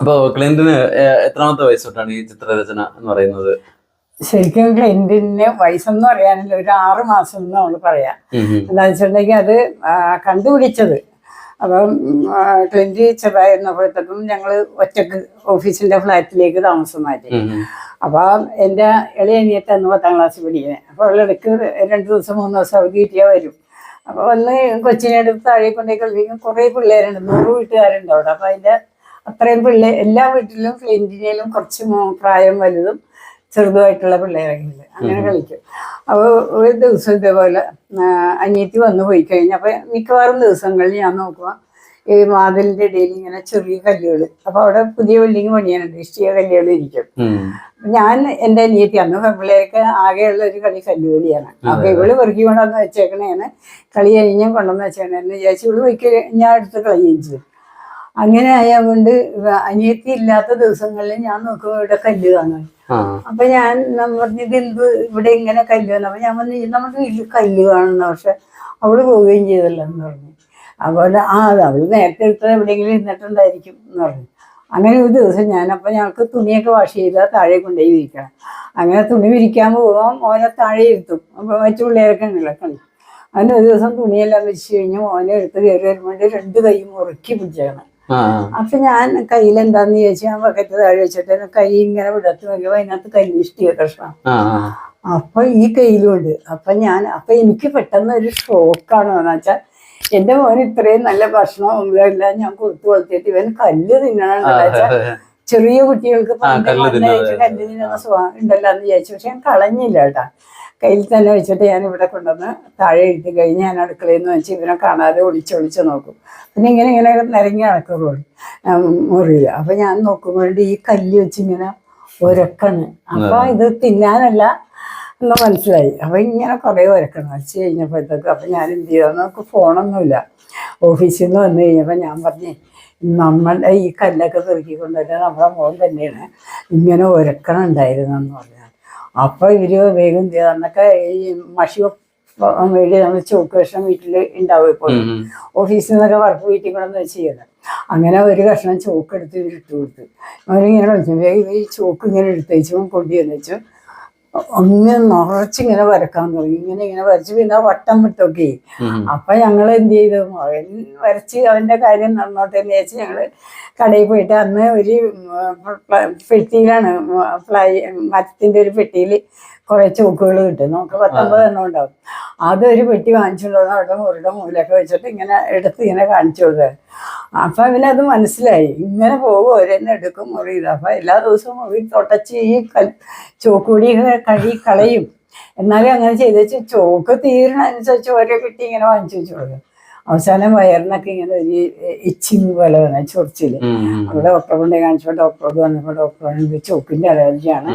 അപ്പൊ ക്ലിന്റിന് എത്രാമത്തെ വയസ്സ് തൊട്ടാണ് ഈ ചിത്രരചന എന്ന് പറയുന്നത്? ശരിക്കും ക്ലിന്റിന് വയസ്സെന്ന് പറയാനില്ല ഒരു ആറ് മാസം എന്ന് നമ്മൾ പറയാം. എന്താ. എന്താണെന്ന് വെച്ചിട്ടുണ്ടെങ്കിൽ അത് കണ്ടുപിടിച്ചത്. അപ്പം ക്ലിന്റ് ചെറുതായിരുന്നപ്പോഴത്തേക്കും ഞങ്ങൾ ഒറ്റയ്ക്ക് ഓഫീസിന്റെ ഫ്ലാറ്റിലേക്ക് താമസം മാറ്റി. അപ്പൊ എന്റെ ഇളയ അനിയത്തെ അന്ന് പത്താം ക്ലാസ്സിൽ പഠിക്കുന്നത് അപ്പോൾ അവളിടയ്ക്ക് രണ്ട് ദിവസം മൂന്ന് ദിവസം അവധി കിട്ടിയാൽ വരും. അപ്പോൾ വന്ന് കൊച്ചിനെ എടുത്ത് താഴെ കൊണ്ടേ കളിപ്പിക്കും. കുറേ പിള്ളേരുണ്ട് നൂറ് വീട്ടുകാരുണ്ട് അവിടെ. അപ്പോൾ അതിന്റെ അത്രയും പിള്ളേർ എല്ലാ വീട്ടിലും ഫ്ലിന്റിനേലും കുറച്ച് പ്രായം വലുതും ചെറുതുമായിട്ടുള്ള പിള്ളേരെങ്കിലും അങ്ങനെ കളിക്കും. അപ്പോൾ ഒരു ദിവസം ഇതേപോലെ അനിയത്തി വന്നു പോയി കഴിഞ്ഞാൽ അപ്പോൾ മിക്കവാറും ദിവസങ്ങളിൽ ഞാൻ നോക്കുക ഈ വാതിലിന്റെ ഇടയിൽ ഇങ്ങനെ ചെറിയ കല്ലുകൾ അപ്പോൾ അവിടെ പുതിയ ബിൽഡിങ് പണിയാനുണ്ട് ഇഷ്ടിക കല്ലുകൾ ഇരിക്കും. ഞാൻ എന്റെ അനിയത്തി അന്ന് പിള്ളേർക്ക് ആകെയുള്ള ഒരു കളി കല്ലുകളിയാണ്. അപ്പൊ ഇവൾ പെറുക്കി കൊണ്ടുവന്ന് വെച്ചേക്കണേന്ന് കളി കഴിഞ്ഞ് കൊണ്ടുവന്ന് വെച്ചേക്കണേന്ന് വിചാരിച്ചു ഇവൾ പോയി ഞാൻ എടുത്ത് കളയുകയും ചെയ്തു അങ്ങനെ ആയതുകൊണ്ട് അനിയത്തി ഇല്ലാത്ത ദിവസങ്ങളിൽ ഞാൻ നോക്കുമ്പോൾ ഇവിടെ കല്ല് കാണും. അപ്പൊ ഞാൻ പറഞ്ഞത് എന്ത് ഇവിടെ ഇങ്ങനെ കല്ല് വന്നു അപ്പൊ ഞാൻ പറഞ്ഞു "ഇത് നമ്മുടെ വീട്ടിൽ കല്ല് കാണുന്ന പക്ഷെ അവൾ പോവുകയും ചെയ്തല്ലോ എന്ന് പറഞ്ഞു. അതുപോലെ ആ അത് അവൾ നേരത്തെ എടുത്തത് എവിടെയെങ്കിലും ഇരുന്നിട്ടുണ്ടായിരിക്കും എന്ന് പറഞ്ഞു. അങ്ങനെ ഒരു ദിവസം ഞാൻ അപ്പൊ ഞങ്ങൾക്ക് തുണിയൊക്കെ വാഷ് ചെയ്താൽ താഴെ കൊണ്ടുപോയി വിരിക്കണം. അങ്ങനെ തുണി വിരിക്കാൻ പോകുമ്പോൾ ഓനെ താഴെ ഇരുത്തും. അപ്പൊ മറ്റു പിള്ളേരൊക്കെ ഉണ്ടല്ലോ കളി അങ്ങനെ ഒരു ദിവസം തുണിയെല്ലാം വിരിച്ചു കഴിഞ്ഞ് ഓനെ എടുത്ത് കയറി വരുമ്പോൾ രണ്ട് കൈ മുറുക്കി പിടിച്ചേക്കണം. അപ്പൊ ഞാൻ കയ്യിൽ എന്താന്ന് ചോദിച്ചു ഞാൻ ബക്കറ്റ് താഴെ വെച്ചിട്ട് കൈ ഇങ്ങനെ വിടത്ത് നോക്കിയപ്പോ അതിനകത്ത് കല്ലിഷ്ടിയ കഷ്ണം. അപ്പൊ ഈ കയ്യിലും ഉണ്ട്. അപ്പൊ ഞാൻ അപ്പൊ എനിക്ക് പെട്ടെന്ന് ഒരു ഷോക്കാണ് എന്ന് വെച്ചാൽ എന്റെ മോൻ ഇത്രയും നല്ല ഭക്ഷണം എല്ലാം ഞാൻ കൊടുത്തു വളർത്തിയിട്ട് ഇവൻ കല്ല് തിന്നണമെന്ന് വെച്ചാൽ ചെറിയ കുട്ടികൾക്ക്. കല്ല് തിന്നുന്ന സുഖം ഉണ്ടല്ലോ എന്ന് വിചാരിച്ചു. പക്ഷെ ഞാൻ കളഞ്ഞില്ല കേട്ടാ. കയ്യിൽ തന്നെ വെച്ചിട്ട് ഞാൻ ഇവിടെ കൊണ്ടുവന്ന് താഴെ ഇരുത്തി കഴിഞ്ഞ് ഞാൻ അടുക്കളയിൽ നിന്ന് വെച്ച് ഇവനെ കാണാതെ ഒളിച്ചൊളിച്ച് നോക്കും. പിന്നെ ഇങ്ങനെ ഇങ്ങനെ നിരങ്ങി നടക്കുള്ളൂ. മുറിയിൽ. അപ്പൊ ഞാൻ നോക്കുമ്പോഴേ ഈ കല്ല് വെച്ച് ഇങ്ങനെ ഒരക്കണ്. അപ്പൊ ഇത് തിന്നാനല്ല എന്ന് മനസ്സിലായി. അപ്പൊ ഇങ്ങനെ കുറേ ഒരക്കണം വെച്ച് കഴിഞ്ഞപ്പോഴത്തേക്ക് അപ്പൊ ഞാൻ എന്ത് ചെയ്തെന്ന് നമുക്ക് ഫോണൊന്നുമില്ല. ഓഫീസിൽ നിന്ന് വന്നു കഴിഞ്ഞപ്പോ ഞാൻ പറഞ്ഞേ നമ്മളുടെ ഈ കല്ലൊക്കെ പെറുക്കി കൊണ്ടുവരുന്നത് നമ്മുടെ മോൻ തന്നെയാണ്. ഇങ്ങനെ ഒരക്കണം ഉണ്ടായിരുന്നെന്ന് പറഞ്ഞു. അപ്പൊ ഇവർ വേഗം അന്നൊക്കെ ഈ മഷി വേണ്ടി നമ്മൾ ചോക്ക് കഷ്ണം വീട്ടിൽ ഉണ്ടാവും ഇപ്പോൾ. ഓഫീസിൽ നിന്നൊക്കെ വർക്ക് വീട്ടിൽ ചെയ്യുന്നത് അങ്ങനെ ഒരു കഷ്ണം ചോക്ക് എടുത്ത് ഇവരിട്ട് കൊടുത്തു. അവരിങ്ങനെ ഈ ചോക്ക് ഇങ്ങനെ എടുത്തേച്ചും കൊണ്ടുവന്ന് വെച്ചു. അങ്ങനെ നിറച്ചിങ്ങനെ വരക്കാൻ തുടങ്ങി. ഇങ്ങനെ ഇങ്ങനെ വരച്ച് പിന്നെ വട്ടം വിട്ടൊക്കെ. അപ്പൊ ഞങ്ങൾ എന്ത് ചെയ്തു? മകൻ വരച്ച് അവന്റെ കാര്യം നടന്നോട്ടെ എന്ന് വിചാരിച്ച് ഞങ്ങൾ കടയിൽ പോയിട്ട് അന്ന് ഒരു പെട്ടിയിലാണ് ഫ്ലൈ മരത്തിന്റെ ഒരു പെട്ടിയിൽ കുറെ ചോക്കുകൾ കിട്ടും. നമുക്ക് പത്തൊമ്പത് എണ്ണം ഉണ്ടാവും. അതൊരു പെട്ടി വാങ്ങിച്ചുകൊണ്ടുവന്ന് അവിടെ മുറിയുടെ മൂലൊക്കെ വെച്ചിട്ട് ഇങ്ങനെ എടുത്ത് ഇങ്ങനെ കാണിച്ചു കൊടുത്തത്. അപ്പൊ അവനത് മനസ്സിലായി. ഇങ്ങനെ പോകും ഓരോന്നെ എടുക്കും മുറി ഇത് അപ്പൊ എല്ലാ ദിവസവും മുറി തുടച്ച് ഈ കൽ ചോക്കുകൂടി കഴുകി കളയും. എന്നാലും അങ്ങനെ ചെയ്തേച്ച് ചോക്ക് തീരണനുസരിച്ച് ഓരോ കിട്ടി ഇങ്ങനെ വാങ്ങിച്ചു വെച്ചു കൊടുക്കും. അവസാനം വയറിനൊക്കെ ഇങ്ങനെ ഒരു ഇച്ചിങ് പോലെ വന്ന ചൊറിച്ചിൽ. അവിടെ ഡോക്ടറെ കൊണ്ടേ കാണിച്ചപ്പോൾ ഡോക്ടറോട് വന്നപ്പോൾ ഡോക്ടർ പറഞ്ഞു ചോക്കിന്റെ അലർജിയാണ്.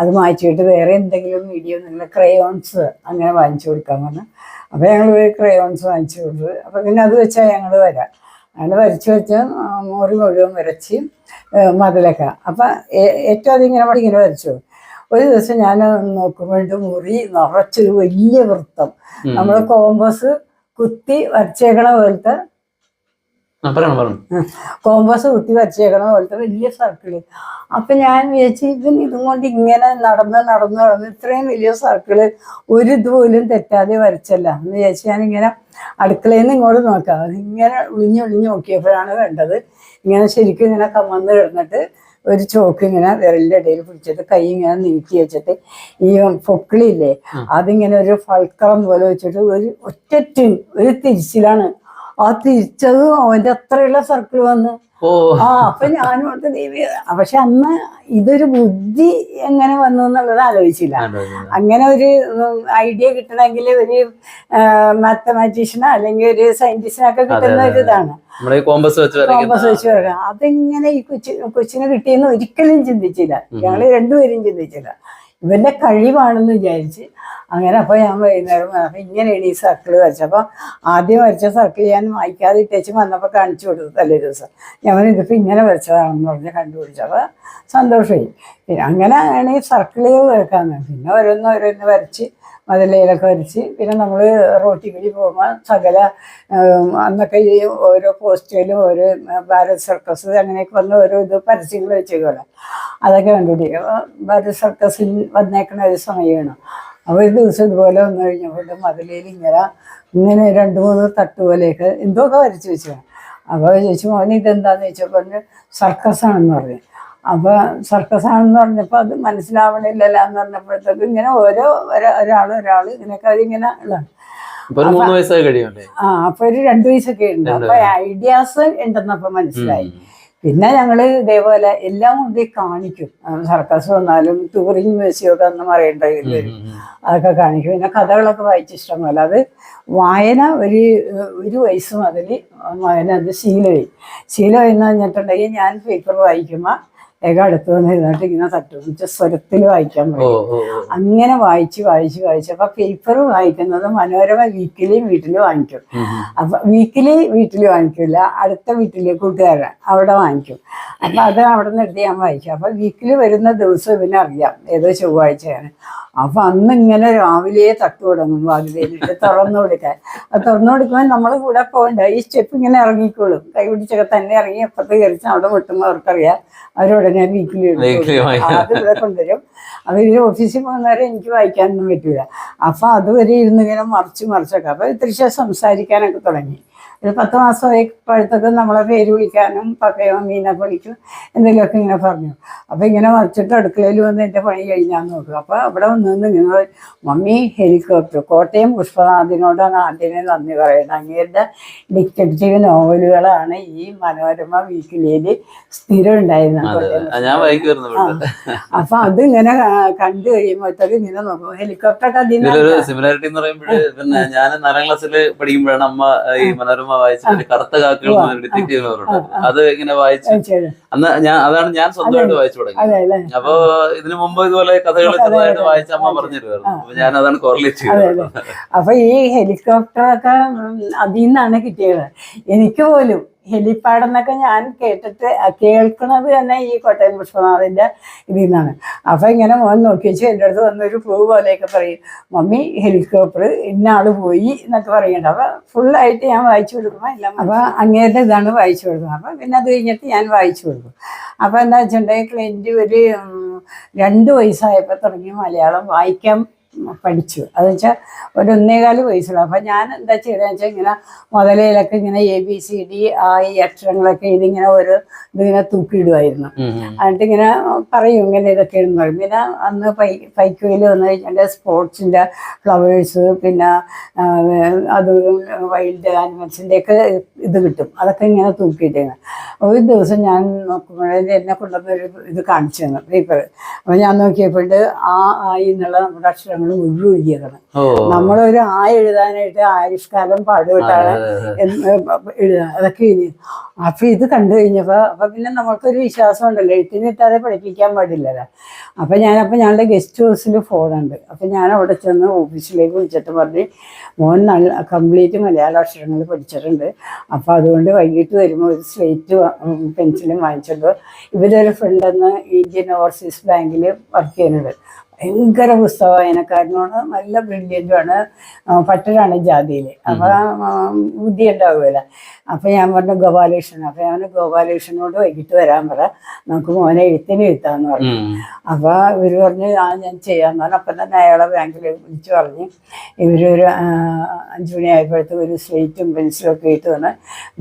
അത് മാറ്റിയിട്ട് വേറെ എന്തെങ്കിലും മീഡിയം നിങ്ങൾ ക്രയോൺസ് അങ്ങനെ വാങ്ങിച്ചു കൊടുക്കാൻ പറഞ്ഞു. അപ്പോൾ ഞങ്ങൾ ക്രയോൺസ് വാങ്ങിച്ചു കൊടുത്തു. അപ്പോൾ പിന്നെ അത് വെച്ചാൽ ഞങ്ങൾ വരാം. അങ്ങനെ വരച്ച് വെച്ച് മുറി മുഴുവൻ വരച്ച് മതിലൊക്കെ. അപ്പം ഏറ്റവും അധികം ഇങ്ങനെ ഇങ്ങനെ വരച്ചു. ഒരു ദിവസം ഞാൻ നോക്കുമ്പോഴും മുറി നിറച്ചൊരു വലിയ വൃത്തം. നമ്മൾ കോമ്പസ് കുത്തി വരച്ചേക്കണ പോലത്തെ കോമ്പസ് കുത്തി വരച്ചേക്കണ പോലത്തെ വലിയ സർക്കിൾ അപ്പൊ ഞാൻ വിചാരിച്ചു ഇവൻ ഇതും കൊണ്ട് ഇങ്ങനെ നടന്ന് നടന്ന് നടന്ന് ഇത്രയും വലിയ സർക്കിൾ ഒരു ഇതുപോലും തെറ്റാതെ വരച്ചല്ല. എന്ന് വിചാരിച്ചു ഞാൻ ഇങ്ങനെ അടുക്കളയിൽ നിന്ന് ഇങ്ങോട്ട് നോക്കാം. ഇങ്ങനെ ഒളിഞ്ഞ് ഒളിഞ്ഞ് നോക്കിയപ്പോഴാണ് വേണ്ടത് ഇങ്ങനെ ശരിക്കും ഇങ്ങനെ കമന്ന് കിടന്നിട്ട് ഒരു ചോക്ക് ഇങ്ങനെ വിരലിന്റെ ഇടയിൽ പിടിച്ചിട്ട് കൈ ഇങ്ങനെ നീട്ടി വെച്ചിട്ട് ഈ പൊക്കിളില്ലേ അതിങ്ങനെ ഒരു ഫൾക്കറം പോലെ വെച്ചിട്ട് ഒരു ഒറ്റ ഒരു തിരിച്ചിലാണ് ആ തിരിച്ചത് അവന്റെ അത്രയുള്ള സർക്കിൾ വന്ന്. ആ അപ്പൊ ഞാനും ഓർത്ത് ദേവി പക്ഷെ അന്ന് ഇതൊരു ബുദ്ധി എങ്ങനെ വന്നു എന്നുള്ളത് ആലോചിച്ചില്ല. അങ്ങനെ ഒരു ഐഡിയ കിട്ടണമെങ്കിൽ ഒരു മാത്തമാറ്റീഷ്യനോ അല്ലെങ്കിൽ ഒരു സയന്റിസ്റ്റിനൊക്കെ കിട്ടുന്ന ഒരു ഇതാണ്. കോമ്പസ് വെച്ച് അതെങ്ങനെ ഈ കൊച്ചിന് കൊച്ചിന് കിട്ടിയെന്ന് ഒരിക്കലും ചിന്തിച്ചില്ല. ഞങ്ങൾ രണ്ടുപേരും ചിന്തിച്ചില്ല. ഇവന്റെ കഴിവാണെന്ന് വിചാരിച്ച്. അങ്ങനെ അപ്പോൾ ഞാൻ വൈകുന്നേരം അപ്പം ഇങ്ങനെയാണ് ഈ സർക്കിൾ വരച്ചപ്പോൾ ആദ്യം വരച്ച സർക്കിൾ ഞാൻ വായിക്കാതെ ഇട്ടേച്ച് വന്നപ്പോൾ കാണിച്ചു കൊടുത്തു തലേ ദിവസം. ഞാൻ ഇതിപ്പോൾ ഇങ്ങനെ വരച്ചതാണെന്ന് പറഞ്ഞ് കണ്ടുപിടിച്ചപ്പോൾ സന്തോഷമായി. പിന്നെ അങ്ങനെയാണ് ഈ സർക്കിൾ വരക്കാന്ന് പിന്നെ ഓരോന്ന് ഓരോന്ന് വരച്ച് മതിലയിലൊക്കെ വരച്ച്. പിന്നെ നമ്മൾ റോട്ടി കൂടി പോകുമ്പോൾ സകല അന്നൊക്കെ ഈ ഓരോ പോസ്റ്റിലും ഓരോ ഭാരത് സർക്കസ് അങ്ങനെയൊക്കെ വന്ന് ഓരോ ഇത് പരസ്യങ്ങൾ വെച്ചേക്കുമല്ലോ അതൊക്കെ കണ്ടുപിടിക്കും അപ്പോൾ ഭാരത് സർക്കസിൽ വന്നേക്കണ ഒരു സമയമാണ് അപ്പോൾ ഒരു ദിവസം ഇതുപോലെ വന്നു കഴിഞ്ഞപ്പോൾ മതിലേൽ ഇങ്ങനെ ഇങ്ങനെ രണ്ട് മൂന്ന് തട്ട് പോലെയൊക്കെ എന്തൊക്കെ വരച്ച് വെച്ചു അപ്പോൾ ചോദിച്ചു മോൻ ഇതെന്താന്ന് ചോദിച്ചപ്പോൾ പറഞ്ഞ് സർക്കസ് ആണെന്ന് പറഞ്ഞു. അപ്പോൾ സർക്കസാണെന്ന് പറഞ്ഞപ്പോൾ അത് മനസ്സിലാവണില്ലല്ലോ എന്ന് പറഞ്ഞപ്പോഴത്തേക്ക് ഇങ്ങനെ ഓരോ ഒരാ- ഒരാൾ ഒരാൾ ഇങ്ങനെയൊക്കെ അതിങ്ങനെ ഉള്ളതാണ്. ആ അപ്പൊ ഒരു രണ്ടു വയസ്സൊക്കെ ഉണ്ട്. അപ്പൊ ഐഡിയാസ് ഉണ്ടെന്നപ്പോ മനസ്സിലായി. പിന്നെ ഞങ്ങൾ ഇതേപോലെ എല്ലാം കൊണ്ട് കാണിക്കും. സർക്കസ് വന്നാലും ടൂറിങ് മ്യൂസിയം ഒക്കെ ഒന്നും പറയേണ്ട അതൊക്കെ കാണിക്കും. പിന്നെ കഥകളൊക്കെ വായിച്ച ഇഷ്ടമല്ല അത് വായന ഒരു ഒരു വയസ്സ് മുതൽ വായന അത് ശീലമായി. ശീലമായി എന്ന് പറഞ്ഞിട്ടുണ്ടെങ്കിൽ ഞാൻ പേപ്പർ വായിക്കുമ്പോൾ ഏക അടുത്ത് വന്ന് ഇരുന്നിട്ട് ഇങ്ങനെ തട്ടും. വെച്ചാൽ സ്വരത്തിൽ വായിക്കാൻ ഓ. അങ്ങനെ വായിച്ച് വായിച്ച് വായിച്ച് അപ്പൊ പേപ്പർ വായിക്കുന്നത് മനോരമ വീക്കിലി വീട്ടിൽ വാങ്ങിക്കും. അപ്പൊ വീക്കിലി വീട്ടിൽ വാങ്ങിക്കില്ല അടുത്ത വീട്ടിലെ കൂട്ടുകാരൻ അവിടെ വാങ്ങിക്കും. അപ്പൊ അത് അവിടെ നിന്ന് എടുത്ത് ഞാൻ വായിക്കും. അപ്പൊ വീക്കിലി വരുന്ന ദിവസം ഇവനെ അറിയാം. ഏതോ ചൊവ്വാഴ്ചയാണ്. അപ്പൊ അന്ന് ഇങ്ങനെ രാവിലെ തട്ടു തുടങ്ങും. വാതിലേലിട്ട് തുറന്നു കൊടുക്കാൻ. അത് തുറന്നു കൊടുക്കുമ്പോൾ നമ്മൾ കൂടെ പോകണ്ട. ഈ സ്റ്റെപ്പ് ഇങ്ങനെ ഇറങ്ങിക്കോളും. കൈ പിടിച്ചൊക്കെ തന്നെ ഇറങ്ങി എപ്പത്ത് കയറിച്ച് അവിടെ വിട്ടുമ്പോൾ അവർക്കറിയാം. അവരുടനെ വീക്കിലി. അത് ഇവിടെ കൊണ്ടുവരും. അപ്പൊ ഈ ഓഫീസിൽ പോകുന്നവരെ എനിക്ക് വായിക്കാനൊന്നും പറ്റൂല. അപ്പൊ അതുവരെ ഇരുന്ന് ഇങ്ങനെ മറിച്ച് മറിച്ചൊക്കെ. അപ്പൊ ഇത്തിരി സംസാരിക്കാനൊക്കെ തുടങ്ങി. ഒരു പത്ത് മാസമായപ്പോഴത്തേക്ക് നമ്മളെ പേര് വിളിക്കാനും പക്കയോ മീനൊക്കെ വിളിക്കും എന്തെങ്കിലുമൊക്കെ ഇങ്ങനെ പറഞ്ഞു. അപ്പോൾ ഇങ്ങനെ മറിച്ചിട്ട് അടുക്കളയിൽ വന്ന് എന്റെ പണി കഴിഞ്ഞാൽ നോക്കും അപ്പോൾ അവിടെ വന്ന് നിന്ന് നിങ്ങൾ മമ്മി ഹെലികോപ്റ്റർ കോട്ടയം പുഷ്പനാഥിനോടാണ് ആദ്യമേ നന്ദി പറയുന്നത് അങ്ങേരുടെ ഡിറ്റക്റ്റീവ് നോവലുകളാണ് ഈ മനോരമ വീക്കിലിയിൽ സ്ഥിരം ഉണ്ടായിരുന്നത് അപ്പൊ അത് ഇങ്ങനെ കണ്ടു കഴിയുമ്പോഴത്തേക്ക് ഇങ്ങനെ നോക്കും. ഹെലികോപ്റ്റർ ഒക്കെ സിമിലാരിറ്റി എന്ന് പറയുമ്പോൾ പിന്നെ ഞാൻ നാലാം ക്ലാസ്സിൽ പഠിക്കുമ്പോഴാണ് അമ്മ ഈ മനോരമ വായിച്ചിട്ട് കറുത്ത കാക്കകൾ ഡിറ്റക്ട് ചെയ്യുന്നവരുണ്ട് അത് ഇങ്ങനെ വായിച്ചു? അന്ന് ഞാൻ അതാണ് ഞാൻ സ്വന്തമായിട്ട് വായിച്ചു തുടങ്ങി അപ്പൊ ഇതിനു മുമ്പ് ഇതുപോലെ കഥകൾ ചെറുതായിട്ട് വായിച്ച അമ്മ പറഞ്ഞിരുന്നു. അപ്പൊ ഞാൻ അതാണ് കോറിലേറ്റ് ചെയ്തത്. അപ്പൊ ഈ ഹെലികോപ്റ്ററൊക്കെ അതിൽ നിന്നാണ് കിട്ടിയത്. എനിക്ക് പോലും ഹെലിപ്പാഡ് എന്നൊക്കെ ഞാൻ കേട്ടിട്ട് കേൾക്കുന്നത് തന്നെ ഈ കോട്ടയം പുഷ്പനാഥിന്റെ ഇതിൽ നിന്നാണ് അപ്പൊ ഇങ്ങനെ മോൻ നോക്കി വെച്ച് എന്റെ അടുത്ത് വന്നൊരു പൂ പോലെയൊക്കെ പറയും. മമ്മി ഹെലികോപ്റ്റർ ഇന്നാൾ പോയി എന്നൊക്കെ പറയുന്നുണ്ട് അപ്പൊ ഫുള്ളായിട്ട് ഞാൻ വായിച്ചു കൊടുക്കുമ്പോൾ എല്ലാം അപ്പൊ അങ്ങേരുടെ ഇതാണ് വായിച്ചു കൊടുക്കുന്നത് അപ്പൊ പിന്നെ അത് കഴിഞ്ഞിട്ട് ഞാൻ വായിച്ചു കൊടുക്കും. അപ്പൊ എന്താ വെച്ചിട്ടുണ്ടെങ്കിൽ ക്ലൈന്റ് ഒരു രണ്ട് വയസ്സായപ്പോൾ തുടങ്ങി മലയാളം വായിക്കാൻ പഠിച്ചു. അത് വെച്ചാൽ ഒരു ഒന്നേകാൽ വയസ്സുള്ള. അപ്പം ഞാൻ എന്താ ചെയ്തതെന്ന് വെച്ചാൽ ഇങ്ങനെ മുതലയിലൊക്കെ ഇങ്ങനെ എ ബി സി ഡി ആ ഈ അക്ഷരങ്ങളൊക്കെ ഇതിങ്ങനെ ഒരു ഇതിങ്ങനെ തൂക്കിയിടുമായിരുന്നു എന്നിട്ട് ഇങ്ങനെ പറയും ഇങ്ങനെ ഇതൊക്കെ എന്ന് പറയും. പിന്നെ അന്ന് പൈ പൈക്കുവയിൽ വന്നു കഴിഞ്ഞാൽ സ്പോർട്സിന്റെ ഫ്ലവേഴ്സ് പിന്നെ അത് വൈൽഡ് ആനിമൽസിന്റെ ഒക്കെ ഇത് കിട്ടും. അതൊക്കെ ഇങ്ങനെ തൂക്കിയിട്ടിരുന്നു ഒരു ദിവസം ഞാൻ നോക്കുമ്പോഴേ എന്നെ കൊണ്ടുവന്നൊരു ഇത് കാണിച്ചു തന്നു. പേപ്പർ അപ്പോൾ ഞാൻ നോക്കിയപ്പോഴ് ആ ആയി എന്നുള്ള നമ്മുടെ അക്ഷരങ്ങൾ മുഴുവൻ എഴുതിയേക്കണം. നമ്മളൊരു ആ എഴുതാനായിട്ട് ആയുഷ്കാലം പാടുപെട്ടാണ് എന്ന് എഴുതുക അതൊക്കെ ഇനി. അപ്പൊ ഇത് കണ്ടു കഴിഞ്ഞപ്പോ അപ്പൊ പിന്നെ നമ്മൾക്കൊരു വിശ്വാസം ഉണ്ടല്ലോ എഴുത്തിനിട്ടാതെ പഠിപ്പിക്കാൻ പാടില്ലല്ലോ. അപ്പൊ ഞാനപ്പോ ഞങ്ങളുടെ ഗസ്റ്റ് ഹൗസിൽ ഫോണുണ്ട്. അപ്പൊ ഞാൻ അവിടെ ചെന്ന് ഓഫീസിലേക്ക് വിളിച്ചിട്ട് പറഞ്ഞ് മോൻ നല്ല കംപ്ലീറ്റ് മലയാള അക്ഷരങ്ങൾ പഠിച്ചിട്ടുണ്ട്. അപ്പൊ അതുകൊണ്ട് വൈകിട്ട് വരുമ്പോൾ ഒരു സ്ലേറ്റ് പെൻസിലും വാങ്ങിച്ചിട്ടുണ്ട് ഇവരൊരു ഫ്രണ്ടെന്ന് ഇന്ത്യൻ ഓവർസീസ് ബാങ്കിൽ വർക്ക് ചെയ്യുന്നത്. ഭയങ്കര പുസ്തക വായനക്കാരനാണ് നല്ല ബ്രില്യന്റുമാണ് പട്ടരാണ് ജാതിയിൽ അപ്പം ബുദ്ധി ഉണ്ടാവുമല്ലോ അപ്പം ഞാൻ പറഞ്ഞു ഗോപാലകൃഷ്ണൻ. അപ്പം ഞാൻ ഗോപാലകൃഷ്ണനോട് വൈകിട്ട് വരാൻ പറ. നമുക്ക് മോനെ എഴുത്തിന് എഴുത്താന്ന് പറഞ്ഞു. അപ്പോൾ ഇവർ പറഞ്ഞ് ആ ഞാൻ ചെയ്യാന്ന് പറഞ്ഞു. അപ്പം തന്നെ അയാളെ ബാങ്കിൽ വിളിച്ചു പറഞ്ഞ് ഇവരൊരു അഞ്ച് മണിയായപ്പോഴത്തേക്ക് ഒരു സ്ലേറ്റും പെൻസിലും ഒക്കെ ഇട്ട് വന്ന്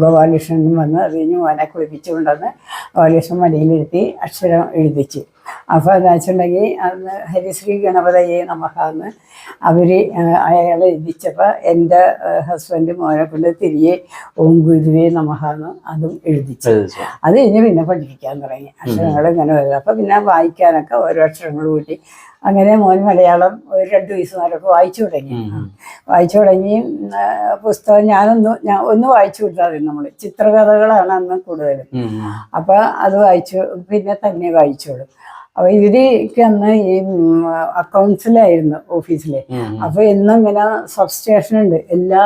ഗോപാലകൃഷ്ണനും വന്ന് അത് കഴിഞ്ഞ് മോനെ കുളിപ്പിച്ചുകൊണ്ടുവന്ന് ഗോപാലകൃഷ്ണൻ മടിയിലിരുത്തി അക്ഷരം എഴുതിച്ച്. അപ്പോൾ എന്താ വെച്ചിട്ടുണ്ടെങ്കിൽ അന്ന് ഹരിശ്രീ ഗണപതയെ നമഹാന്ന് അവർ അയാളെ എഴുതിച്ചപ്പോൾ എന്റെ ഹസ്ബൻഡ് മോനെ കൊണ്ട് തിരികെ ഓം ഗുരുവേ നമുക്കാന്ന് അതും എഴുതിച്ചു. അത് കഴിഞ്ഞ് പിന്നെ പഠിപ്പിക്കാൻ തുടങ്ങി. അക്ഷരങ്ങൾ ഇങ്ങനെ വരും. അപ്പം പിന്നെ വായിക്കാനൊക്കെ ഓരോ അക്ഷരങ്ങൾ കൂട്ടി. അങ്ങനെ മോൻ മലയാളം ഒരു രണ്ട് വയസ്സുമാരൊക്കെ വായിച്ചു തുടങ്ങി. വായിച്ചു തുടങ്ങി പുസ്തകം ഞാനൊന്ന് ഞാൻ ഒന്ന് വായിച്ചു കൊടുത്താൽ മതി നമ്മൾ ചിത്രകഥകളാണ് അന്ന് കൂടുതലും. അപ്പം അത് വായിച്ചു പിന്നെ തന്നെ വായിച്ചോളും. അപ്പൊ ഇവർക്ക് അന്ന് ഈ അക്കൗണ്ട്സിലായിരുന്നു ഓഫീസിലെ. അപ്പൊ എന്നും ഇങ്ങനെ സബ് സ്റ്റേഷൻ ഉണ്ട്. എല്ലാ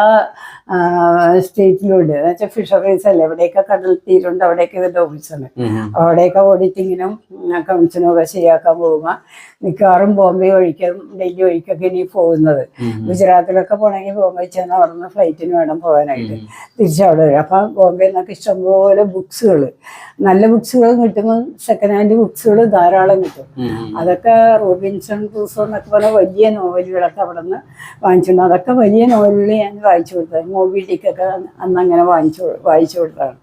സ്റ്റേറ്റിലും ഉണ്ട്. എന്ന് വെച്ചാൽ ഫിഷറീസ് അല്ലേ? എവിടെയൊക്കെ കടൽ തീരുണ്ട് അവിടെയൊക്കെ ഇവരുടെ ഓഫീസാണ്. അവിടെയൊക്കെ ഓഡിറ്റിങ്ങിനും അക്കൗണ്ട്സിനും ഒക്കെ ശരിയാക്കാൻ പോകുമ്പോൾ മിക്കവാറും ബോംബെ വഴിക്കും ഡൽഹി വഴിക്കൊക്കെ ഇനി പോകുന്നത്. ഗുജറാത്തിലൊക്കെ പോകണമെങ്കിൽ ബോംബെ ചെന്ന് അവിടെ നിന്ന് ഫ്ലൈറ്റിന് വേണം പോകാനായിട്ട്. തിരിച്ചവിടെ വരും. അപ്പം ബോംബെ നിന്നൊക്കെ ഇഷ്ടംപോലെ ബുക്സുകൾ നല്ല ബുക്സുകൾ കിട്ടുമ്പോൾ സെക്കൻഡ് ഹാൻഡ് ബുക്സുകൾ ധാരാളം കിട്ടും. അതൊക്കെ റോബിൻസൺ ക്രൂസോ എന്നൊക്കെ പറഞ്ഞ വലിയ നോവലുകളൊക്കെ അവിടെ നിന്ന് വാങ്ങിച്ചിട്ടുണ്ട് അതൊക്കെ വലിയ നോവലുകൾ ഞാൻ വായിച്ചു കൊടുത്തത് മോബി ഡിക്കൊക്കെ അന്ന് അങ്ങനെ വാങ്ങിച്ചു വായിച്ചു കൊടുത്തതാണ്.